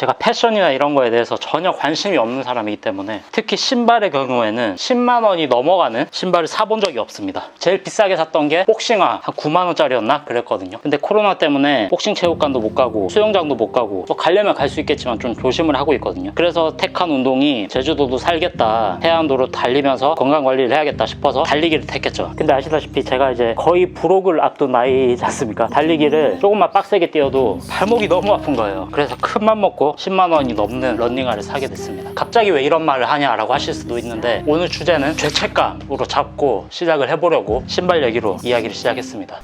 제가 패션이나 이런 거에 대해서 전혀 관심이 없는 사람이기 때문에 특히 신발의 경우에는 10만 원이 넘어가는 신발을 사본 적이 없습니다. 제일 비싸게 샀던 게 복싱화 한 9만 원짜리였나 그랬거든요. 근데 코로나 때문에 복싱 체육관도 못 가고 수영장도 못 가고 또 가려면 갈 수 있겠지만 좀 조심을 하고 있거든요. 그래서 택한 운동이 제주도도 살겠다 해안도로 달리면서 건강 관리를 해야겠다 싶어서 달리기를 택했죠. 근데 아시다시피 제가 이제 거의 부록을 앞둔 나이지 않습니까? 달리기를 조금만 빡세게 뛰어도 발목이 너무 아픈 거예요. 그래서 큰 맘 먹고 10만 원이 넘는 런닝화를 사게 됐습니다. 갑자기 왜 이런 말을 하냐라고 하실 수도 있는데 오늘 주제는 죄책감으로 잡고 시작을 해보려고 신발 얘기로 이야기를 시작했습니다.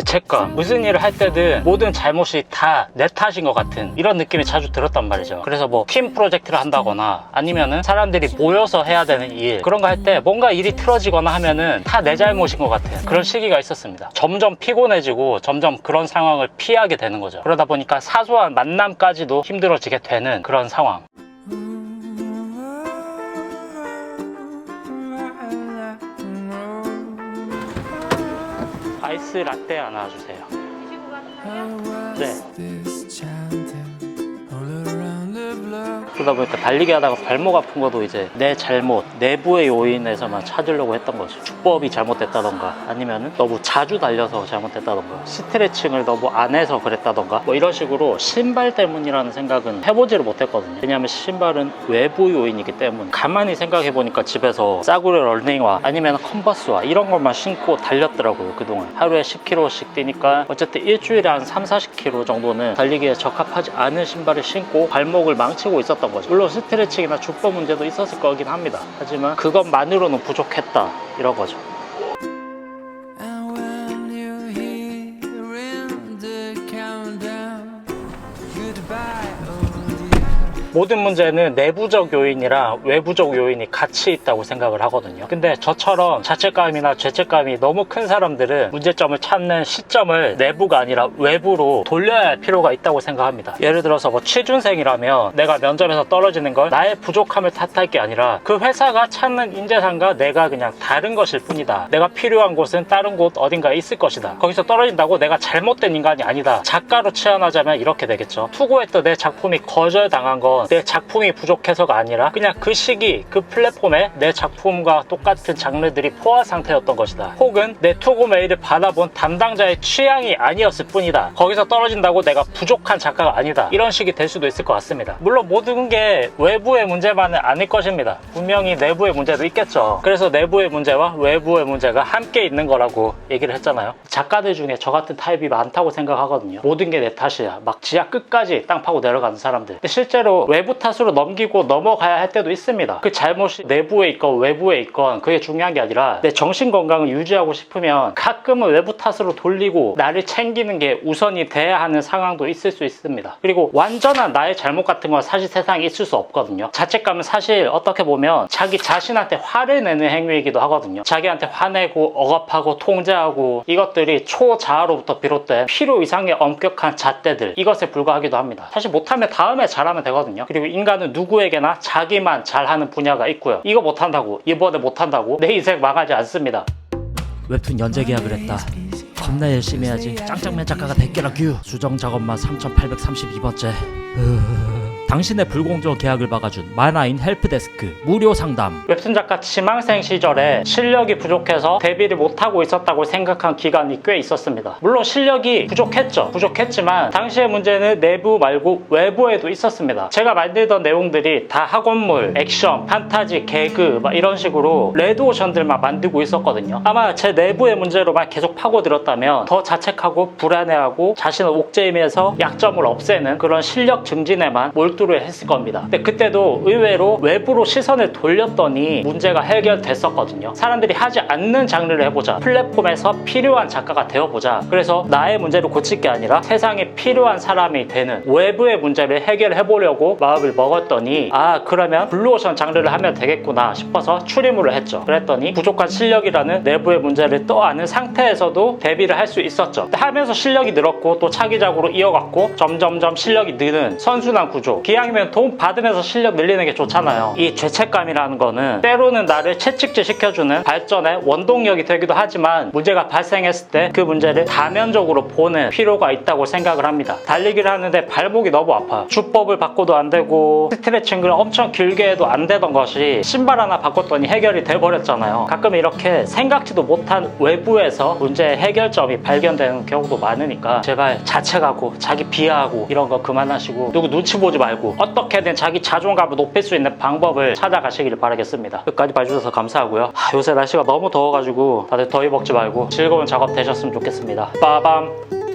죄책감. 무슨 일을 할 때든 모든 잘못이 다 내 탓인 것 같은 이런 느낌이 자주 들었단 말이죠. 그래서 뭐 팀 프로젝트를 한다거나 아니면은 사람들이 모여서 해야 되는 일 그런 거 할 때 뭔가 일이 틀어지거나 하면은 다 내 잘못인 것 같은 그런 시기가 있었습니다. 점점 피곤해지고 점점 그런 상황을 피하게 되는 거죠. 그러다 보니까 사소한 만남까지도 힘들어지게 되는 그런 상황 아이스 라떼 하나 주세요. 네 그러다 보니까 달리기 하다가 발목 아픈 것도 이제 내 잘못, 내부의 요인에서만 찾으려고 했던 거죠. 축법이 잘못됐다던가 아니면 너무 자주 달려서 잘못됐다던가 스트레칭을 너무 안 해서 그랬다던가 뭐 이런 식으로 신발 때문이라는 생각은 해보지를 못했거든요. 왜냐하면 신발은 외부 요인이기 때문에 가만히 생각해 보니까 집에서 싸구려 런닝화 아니면 컨버스화 이런 것만 신고 달렸더라고요 그동안 하루에 10km씩 뛰니까 어쨌든 일주일에 한 3, 40km 정도는 달리기에 적합하지 않은 신발을 신고 발목을 망치고 있었던 거죠. 물론 스트레칭이나 주법 문제도 있었을 거긴 합니다. 하지만 그것만으로는 부족했다. 이런 거죠 모든 문제는 내부적 요인이랑 외부적 요인이 같이 있다고 생각을 하거든요. 근데 저처럼 자책감이나 죄책감이 너무 큰 사람들은 문제점을 찾는 시점을 내부가 아니라 외부로 돌려야 할 필요가 있다고 생각합니다. 예를 들어서 뭐 취준생이라면 내가 면접에서 떨어지는 걸 나의 부족함을 탓할 게 아니라 그 회사가 찾는 인재상과 내가 그냥 다른 것일 뿐이다. 내가 필요한 곳은 다른 곳 어딘가에 있을 것이다. 거기서 떨어진다고 내가 잘못된 인간이 아니다. 작가로 치환하자면 이렇게 되겠죠. 투고했던 내 작품이 거절당한 건내 작품이 부족해서가 아니라 그냥 그 시기 그 플랫폼에 내 작품과 똑같은 장르들이 포화 상태였던 것이다. 혹은 내 투고 메일을 받아본 담당자의 취향이 아니었을 뿐이다. 거기서 떨어진다고 내가 부족한 작가가 아니다. 이런 식이 될 수도 있을 것 같습니다. 물론 모든 게 외부의 문제만은 아닐 것입니다. 분명히 내부의 문제도 있겠죠. 그래서 내부의 문제와 외부의 문제가 함께 있는 거라고 얘기를 했잖아요. 작가들 중에 저 같은 타입이 많다고 생각하거든요. 모든 게 내 탓이야. 막 지하 끝까지 땅 파고 내려가는 사람들. 근데 실제로 외부 탓으로 넘기고 넘어가야 할 때도 있습니다. 그 잘못이 내부에 있건 외부에 있건 그게 중요한 게 아니라 내 정신 건강을 유지하고 싶으면 가끔은 외부 탓으로 돌리고 나를 챙기는 게 우선이 돼야 하는 상황도 있을 수 있습니다. 그리고 완전한 나의 잘못 같은 건 사실 세상에 있을 수 없거든요. 자책감은 사실 어떻게 보면 자기 자신한테 화를 내는 행위이기도 하거든요. 자기한테 화내고 억압하고 통제하고 이것들이 초자아로부터 비롯된 필요 이상의 엄격한 잣대들 이것에 불과하기도 합니다. 사실 못하면 다음에 잘하면 되거든요. 그리고 인간은 누구에게나 자기만 잘하는 분야가 있고요. 이거 못한다고 이번에 못한다고 내 인생 망하지 않습니다. 웹툰 연재 계약을 했다. 겁나 열심히 해야지. 짱짱맨 작가가 100개라 규. 수정 작업만 3,832번째. 당신의 불공정 계약을 막아준 마나인 헬프데스크 무료 상담. 웹툰 작가 지망생 시절에 실력이 부족해서 데뷔를 못하고 있었다고 생각한 기간이 꽤 있었습니다. 물론 실력이 부족했죠. 부족했지만 당시의 문제는 내부 말고 외부에도 있었습니다. 제가 만들던 내용들이 다 학원물, 액션, 판타지, 개그 막 이런 식으로 레드오션들만 만들고 있었거든요. 아마 제 내부의 문제로만 계속 파고들었다면 더 자책하고 불안해하고 자신을 옥죄이면서 약점을 없애는 그런 실력 증진에만 몰 두를 했을 겁니다. 근데 그때도 의외로 외부로 시선을 돌렸더니 문제가 해결됐었거든요. 사람들이 하지 않는 장르를 해보자. 플랫폼에서 필요한 작가가 되어보자. 그래서 나의 문제를 고칠 게 아니라 세상에 필요한 사람이 되는 외부의 문제를 해결해보려고 마음을 먹었더니 아 그러면 블루오션 장르를 하면 되겠구나 싶어서 추리물을 했죠. 그랬더니 부족한 실력이라는 내부의 문제를 떠안은 상태에서도 데뷔를 할 수 있었죠. 하면서 실력이 늘었고 또 차기작으로 이어갔고 점점점 실력이 느는 선순환 구조 기왕이면 돈 받으면서 실력 늘리는 게 좋잖아요. 이 죄책감이라는 거는 때로는 나를 채찍질 시켜주는 발전의 원동력이 되기도 하지만 문제가 발생했을 때 그 문제를 다면적으로 보는 필요가 있다고 생각을 합니다. 달리기를 하는데 발목이 너무 아파요. 주법을 바꿔도 안 되고 스트레칭을 엄청 길게 해도 안 되던 것이 신발 하나 바꿨더니 해결이 돼버렸잖아요. 가끔 이렇게 생각지도 못한 외부에서 문제의 해결점이 발견되는 경우도 많으니까 제발 자책하고 자기 비하하고 이런 거 그만하시고 누구 눈치 보지 말고 어떻게든 자기 자존감을 높일 수 있는 방법을 찾아가시길 바라겠습니다. 끝까지 봐주셔서 감사하고요. 하, 요새 날씨가 너무 더워가지고 다들 더위 먹지 말고 즐거운 작업 되셨으면 좋겠습니다. 빠밤.